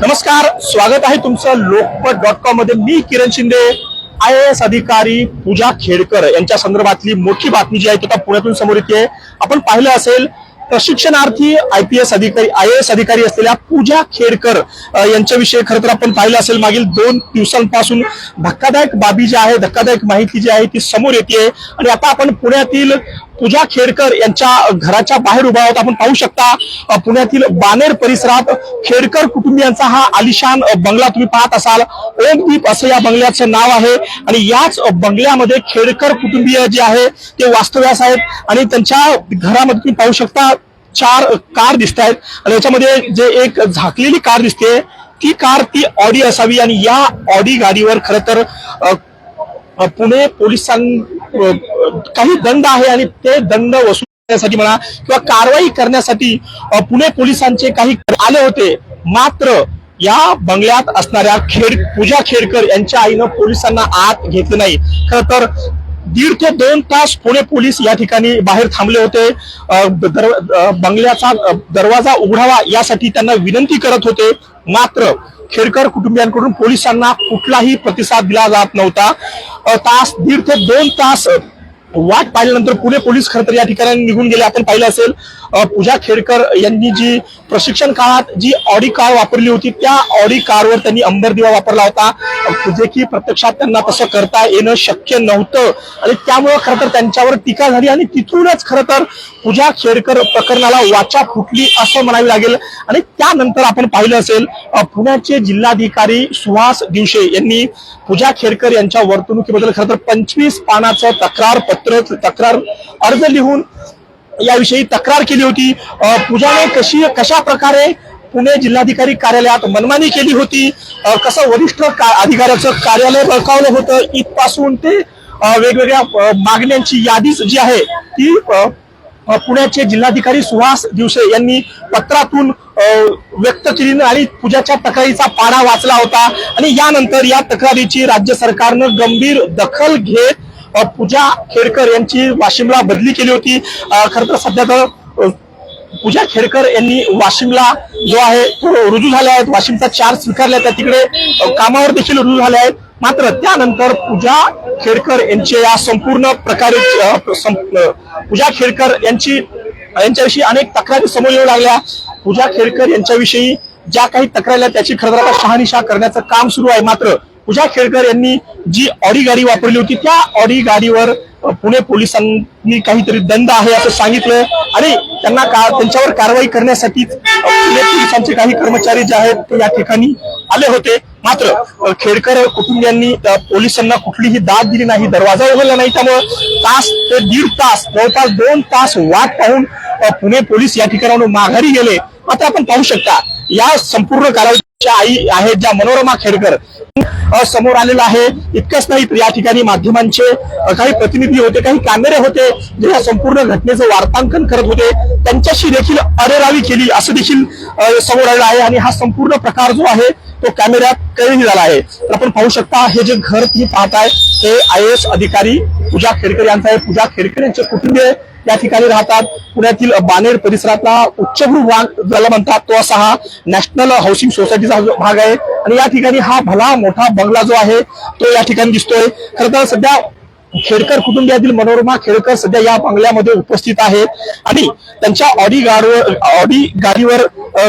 नमस्कार स्वागत आहे तुमचं लोकपट डॉट कॉममध्ये. मी किरण शिंदे आय एस अधिकारी पूजा खेडकर. यांच्या संदर्भातली मोठी बातमी जी आहे ती आता पुण्यातून समोर येते. आपण पाहिलं असेल प्रशिक्षणार्थी आय पी एस अधिकारी आय एस अधिकारी असलेल्या पूजा खेडकर यांच्याविषयी खरं तर आपण पाहिलं असेल मागील दोन दिवसांपासून धक्कादायक बाबी जी आहे धक्कादायक माहिती जी आहे ती समोर येते. आणि आता आपण पुण्यातील पूजा खेडकर यांच्या घराच्या बाहेर उभा आहोत. आपण पाहू शकता पुण्यातील बानेर परिसरात खेडकर कुटुंबियांचा हा आलिशान बंगला तुम्ही पाहत असाल. ओमदीप असं या बंगल्याचं नाव आहे. आणि याच बंगल्यामध्ये खेडकर कुटुंबीय जे आहे ते वास्तव्यास आहेत. आणि त्यांच्या घरामध्ये तुम्ही पाहू शकता चार कार दिसत आहेत आणि याच्यामध्ये जे एक झाकलेली कार दिसते ती कार ती ऑडी असावी. आणि या ऑडी गाडीवर खरं तर पुणे पोलिसां काही दंड आहे आणि ते दंड वसूल करण्यासाठी म्हणा किंवा कारवाई करण्यासाठी पुणे पोलिसांचे काही आले होते. मात्र या बंगल्यात असणाऱ्या खेड पूजा खेडकर यांच्या आईनं पोलिसांना आत घेतलं नाही. खर तर दीड ते दोन तास पुणे पोलीस या ठिकाणी बाहेर थांबले होते. दर- बंगल्याचा दरवाजा उघडावा यासाठी त्यांना विनंती करत होते. मात्र खेडकर कुटुंबियांकडून पोलिसांना कुठलाही प्रतिसाद दिला जात नव्हता. तास दीड ते दोन तास वाट पाहिल्यानंतर पुणे पोलीस खरं तर या ठिकाणी निघून गेले. आपण पाहिलं असेल पूजा खेडकर यांनी जी प्रशिक्षण काळात जी ऑडी कार वापरली होती त्या ऑडी कारवर त्यांनी अंबर दिवा वापरला होता. जे की प्रत्यक्षात त्यांना तसं करता येणं शक्य नव्हतं. आणि त्यामुळं खरं तर त्यांच्यावर टीका झाली आणि तिथूनच खरं तर पूजा खेडकर प्रकरणाला वाचा फुटली असं म्हणावी लागेल. आणि त्यानंतर आपण पाहिलं असेल पुण्याचे जिल्हाधिकारी सुहास दिवशे यांनी पूजा खेडकर यांच्या वर्तणुकीबद्दल खरं तर पंचवीस पानाचं तक्रार पत्र तक्रार अर्ज लिहून याविषयी तक्रार केली होती. पूजाने कशी कशा प्रकारे पुणे जिल्हाधिकारी कार्यालयात मनमानी केली होती? कसं वरिष्ठ का- अधिकाऱ्याचं कार्यालय बळकावलं होतं? इथपासून ते वेगवेगळ्या मागण्यांची यादीच जी आहे ती पुण्याचे जिल्हाधिकारी सुहास दिवसे यांनी पत्रातून व्यक्त केली आणि पूजाच्या तक्रारीचा पाढा वाचला होता. आणि यानंतर या तक्रारीची राज्य सरकारनं गंभीर दखल घेत पूजा खेडकर यांची वाशिमला बदली केली होती. खर तर सध्या तर पूजा खेडकर यांनी वाशिमला जो आहे तो रुजू झाले आहेत. वाशिमचा चार स्वीकारला त्या तिकडे कामावर देखील रुजू झाले आहेत. मात्र त्यानंतर पूजा खेडकर यांचे या संपूर्ण प्रकारे सं- पूजा खेडकर यांची यांच्याविषयी अनेक तक्रारी समोर येऊ लागल्या. पूजा खेडकर यांच्याविषयी ज्या काही तक्रारी आहेत त्याची खरं तर शहानिशा करण्याचं काम सुरू आहे. मात्र पूजा खेडकर यांनी जी ऑडी गाडी वापरली होती त्या ऑडी गाडीवर पुणे पोलिसांनी काहीतरी दंड आहे असं सांगितलं आणि त्यांना का त्यांच्यावर कारवाई करण्यासाठी पुणे पोलिसांचे काही कर्मचारी जे आहेत ते या ठिकाणी आले होते. मात्र खेडकर कुटुंबियांनी पोलिसांना कुठलीही दाद दिली नाही दरवाजा उघडला नाही. त्यामुळे तास ते दीड तास जवळपास दोन तास वाट पाहून पुणे पोलीस या ठिकाणाहून माघारी गेले. मात्र आपण पाहू शकता या संपूर्ण कालावधीच्या आई आहेत ज्या मनोरमा खेडकर समोर आलेला आहे. इतकंच नाही या ठिकाणी माध्यमांचे काही प्रतिनिधी होते काही कॅमेरे होते जे या संपूर्ण घटनेचं वार्तांकन करत होते. त्यांच्याशी देखील अरेरावी केली असं देखील समोर आलेलं आहे. आणि हा संपूर्ण प्रकार जो आहे तो कॅमेऱ्यात कैद झाला आहे. तर आपण पाहू शकता हे जे घर तुम्ही पाहताय हे आय एस अधिकारी पूजा खेडकर यांचं आहे. पूजा खेडकर यांचे कुटुंबीय या ठिकाणी राहतात. पुण्यातील बानेर परिसरातला उच्चभ्रू भाग ज्याला म्हणतात तो असा हा नॅशनल हाऊसिंग सोसायटीचा जो भाग आहे. आणि या ठिकाणी हा भला मोठा बंगला जो आहे तो या ठिकाणी दिसतोय. खरं तर सध्या खेडकर कुटुंबियातील मनोरमा खेडकर सध्या या बंगल्यामध्ये उपस्थित आहेत. आणि त्यांच्या ऑडी गाडीवर ऑडी गाडीवर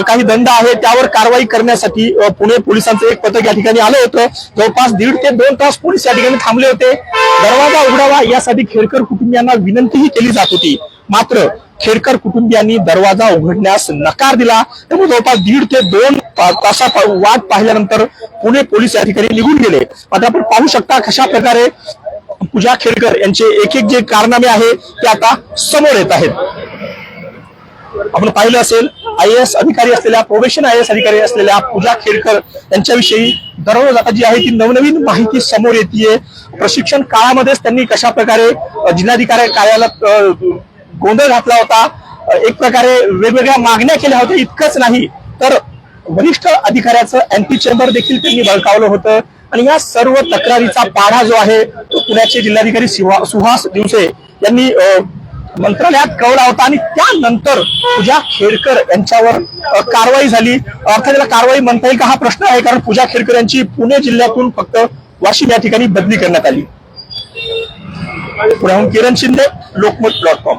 काही दंड आहे त्यावर कारवाई करण्यासाठी पुणे पोलिसांचं एक पथक या ठिकाणी आलं होतं. जवळपास दीड ते दोन तास पोलीस या ठिकाणी थांबले होते. दरवाजा उघडावा यासाठी खेडकर कुटुंबियांना विनंतीही केली जात होती. मात्र खेडकर कुटुंबियांनी दरवाजा उघडण्यास नकार दिला. त्यामुळे जवळपास दीड ते दोन तासा वाट पाहिल्यानंतर पुणे पोलीस या ठिकाणी निघून गेले. आता आपण पाहू शकता कशा प्रकारे पूजा खेडकर यांचे एक एक जे कारनामे आहे ते आता समोर येत आहेत. आपण पाहिलं असेल आय एस अधिकारी असलेल्या प्रोबेशन आय एस अधिकारी असलेल्या पूजा खेडकर यांच्याविषयी दररोज आता जी आहे ती नवनवीन माहिती समोर येते प्रशिक्षण काळामध्येच त्यांनी कशा प्रकारे जिल्हाधिकारी कार्यालयात गोंधळ घातला होता एक प्रकारे वेगवेगळ्या मागण्या केल्या होत्या इतकंच नाही. तर वरिष्ठ अधिकाऱ्याचं अँटी चेंबर देखील त्यांनी बळकावलं होतं. आणि या सर्व तक्रारीचा पाढा जो आहे तो पुण्याचे जिल्हाधिकारी सुहास दिवसे यांनी मंत्रालयात कळवला होता आणि त्यानंतर पूजा खेडकर यांच्यावर कारवाई झाली. अर्थात याला कारवाई म्हणता येईल का हा प्रश्न आहे कारण पूजा खेडकर यांची पुणे जिल्ह्यातून फक्त वाशिम या ठिकाणी बदली करण्यात आली. पुण्याहून किरण शिंदे लोकमत डॉट कॉम